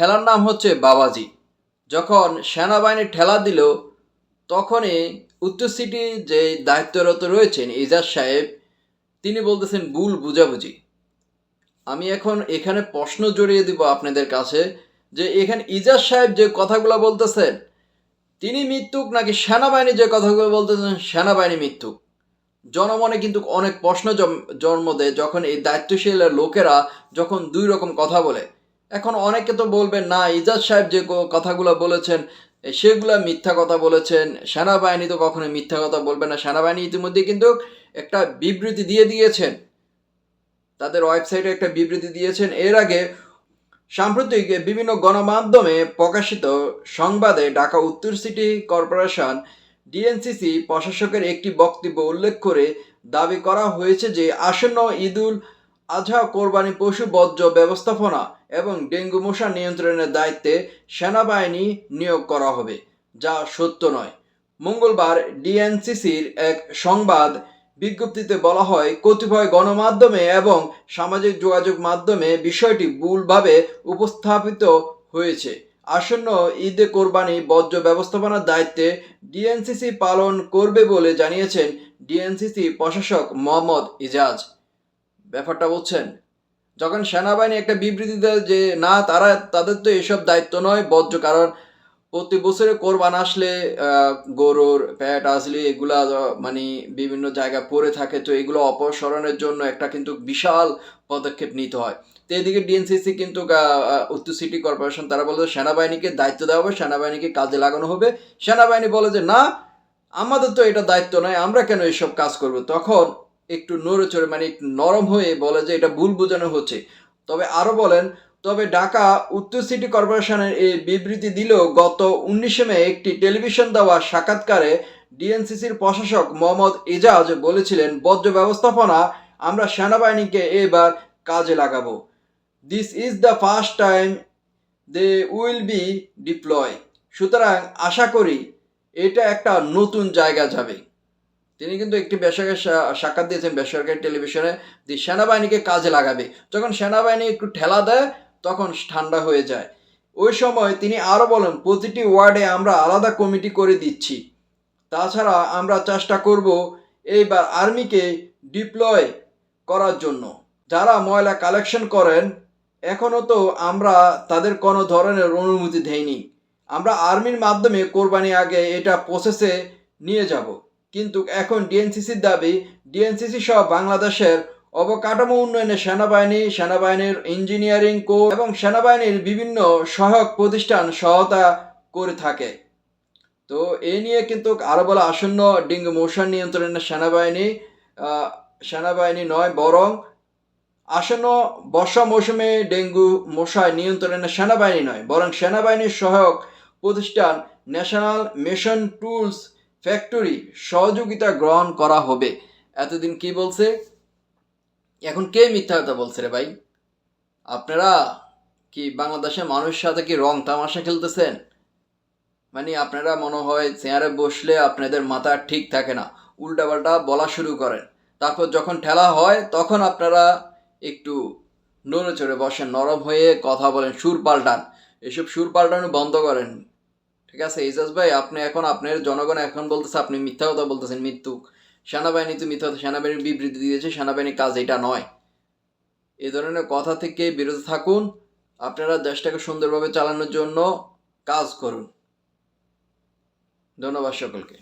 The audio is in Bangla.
ঠেলার নাম হচ্ছে বাবাজি। যখন সেনাবাহিনী ঠেলা দিল, তখনই উত্তর সিটি যে দায়িত্বরত রয়েছেন ইজাজ সাহেব, তিনি বলতেছেন, ভুল বুঝাবুঝি। আমি এখন এখানে প্রশ্ন জড়িয়ে দিব আপনাদের কাছে যে এখানে ইজাজ সাহেব যে কথাগুলো বলতেছেন, তিনি মৃত্যুক নাকি সেনাবাহিনী যে কথাগুলো বলতেছেন, সেনাবাহিনী মৃত্যুক জনমনে কিন্তু অনেক প্রশ্ন জন্ম দেয় যখন এই দায়িত্বশীল লোকেরা যখন দুই রকম কথা বলে। এখন অনেকে তো বলবেন, না, ইজাজ সাহেব যে কথাগুলো বলেছেন সেগুলা মিথ্যা কথা বলেছেন। সেনাবাহিনী তো কখনো মিথ্যা কথা বলবে না। সেনাবাহিনী ইতিমধ্যে কিন্তু একটা বিবৃতি দিয়ে দিয়েছেন। তাদের ওয়েবসাইটে একটা বিবৃতি দিয়েছেন। এর আগে সাম্প্রতিক বিভিন্ন গণমাধ্যমে প্রকাশিত সংবাদে ঢাকা উত্তর সিটি কর্পোরেশন ডিএনসিসি প্রশাসকের একটি বক্তব্য উল্লেখ করে দাবি করা হয়েছে যে, আসন্ন ঈদুল আজহা কোরবানি পশু বর্জ্য ব্যবস্থাপনা এবং ডেঙ্গু মশা নিয়ন্ত্রণের দায়িত্বে সেনাবাহিনী নিয়োগ করা হবে, যা সত্য নয়। মঙ্গলবার ডিএনসিসির এক সংবাদ বিজ্ঞপ্তিতে বলা হয়, কতিপয় গণমাধ্যমে এবং সামাজিক যোগাযোগ মাধ্যমে বিষয়টি ভুলভাবে উপস্থাপিত হয়েছে। আসন্ন ঈদে কোরবানি বর্জ্য ব্যবস্থাপনার দায়িত্বে ডিএনসিসি পালন করবে বলে জানিয়েছেন ডিএনসিসি প্রশাসক মোহাম্মদ ইজাজ। ব্যাপারটা বলছেন যখন সেনাবাহিনী একটা বিবৃতি দেয় যে, না, তারা, তাদের তো এসব দায়িত্ব নয়, বজ্র, কারণ প্রতি বছরে কোরবান আসলে গরুর প্যাট আসলে এগুলা মানে বিভিন্ন জায়গায় পড়ে থাকে, তো এগুলো অপসারণের জন্য একটা কিন্তু বিশাল পদক্ষেপ নিতে হয়। তো এদিকে ডিএনসিসি কিন্তু উত্তর সিটি কর্পোরেশন, তারা বলে সেনাবাহিনীকে দায়িত্ব দেওয়া হবে, সেনাবাহিনীকে কাজে লাগানো হবে। সেনাবাহিনী বলে যে, না, আমাদের তো এটা দায়িত্ব নয়, আমরা কেন এসব কাজ করব? তখন একটু নড়ে চড়ে মানে একটু নরম হয়ে বলে যে এটা ভুল বোঝানো হচ্ছে। তবে আরও বলেন, তবে ঢাকা উত্তর সিটি কর্পোরেশনের এই বিবৃতি দিলেও গত উনিশে মে একটি টেলিভিশন দেওয়া সাক্ষাৎকারে ডিএনসিসির প্রশাসক মোহাম্মদ এজাজ বলেছিলেন বর্জ্য ব্যবস্থাপনা, আমরা সেনাবাহিনীকে এবার কাজে লাগাবো। This is the first time they will be deploy সুতরাং আশা করি এটা একটা নতুন জায়গা যাবে। তিনি কিন্তু একটি বেসরকারি সাক্ষাৎ দিয়েছেন বেসরকারি টেলিভিশনে যে সেনাবাহিনীকে কাজে লাগাবে। যখন সেনাবাহিনী একটু ঠেলা দেয়, তখন ঠান্ডা হয়ে যায়। ওই সময় তিনি আরও বলেন, প্রতিটি ওয়ার্ডে আমরা আলাদা কমিটি করে দিচ্ছি। তাছাড়া আমরা চেষ্টা করব এইবার আর্মিকে ডিপ্লয় করার জন্য। যারা ময়লা কালেকশন করেন এখনও তো আমরা তাদের কোনো ধরনের অনুমতি দেইনি। আমরা আর্মির মাধ্যমে কোরবানি আগে এটা প্রসেসে নিয়ে যাব। কিন্তু এখন ডিএনসিসির দাবি ডিএনসিসি সহ বাংলাদেশের অবকাঠামো উন্নয়নে সেনাবাহিনী, সেনাবাহিনীর ইঞ্জিনিয়ারিং কোর এবং সেনাবাহিনীর বিভিন্ন সহায়ক প্রতিষ্ঠান সহায়তা করে থাকে। তো এই নিয়ে কিন্তু আরও বলা আসন্ন ডেঙ্গু মশা নিয়ন্ত্রণে সেনাবাহিনী সেনাবাহিনী নয়, বরং আসন্ন বর্ষা মৌসুমে ডেঙ্গু মশা নিয়ন্ত্রণে সেনাবাহিনী নয়, বরং সেনাবাহিনীর সহায়ক প্রতিষ্ঠান ন্যাশনাল মিশন টুলস ফ্যাক্টরি সহযোগিতা গ্রহণ করা হবে। এতদিন কি বলছে? এখন কে মিথ্যা কথা বলছে রে ভাই? আপনারা কি বাংলাদেশের মানুষের সাথে কি রং তামাশা খেলতেছেন? মানে আপনারা মনে হয় চেয়ারে বসলে আপনাদের মাথা ঠিক থাকে না, উল্টাপাল্টা বলা শুরু করেন। তারপর যখন ঠেলা হয়, তখন আপনারা একটু নড়ে চড়ে বসেন, নরম হয়ে কথা বলেন, সুর পাল্টান। এসব সুর পাল্টানো বন্ধ করেন। ঠিক আছে, ইজাজ ভাই, আপনি এখন, আপনার জনগণ এখন বলতেছে, আপনি মিথ্যা কথা বলতেছেন মৃত্যু সেনাবাহিনী তো মিথ্যা কথা সেনাবাহিনীর বিবৃতি দিয়েছে সেনাবাহিনীর কাজ এটা নয়। এ ধরনের কথা থেকে বিরত থাকুন, আপনারা দেশটাকে সুন্দরভাবে চালানোর জন্য কাজ করুন। ধন্যবাদ সকলকে।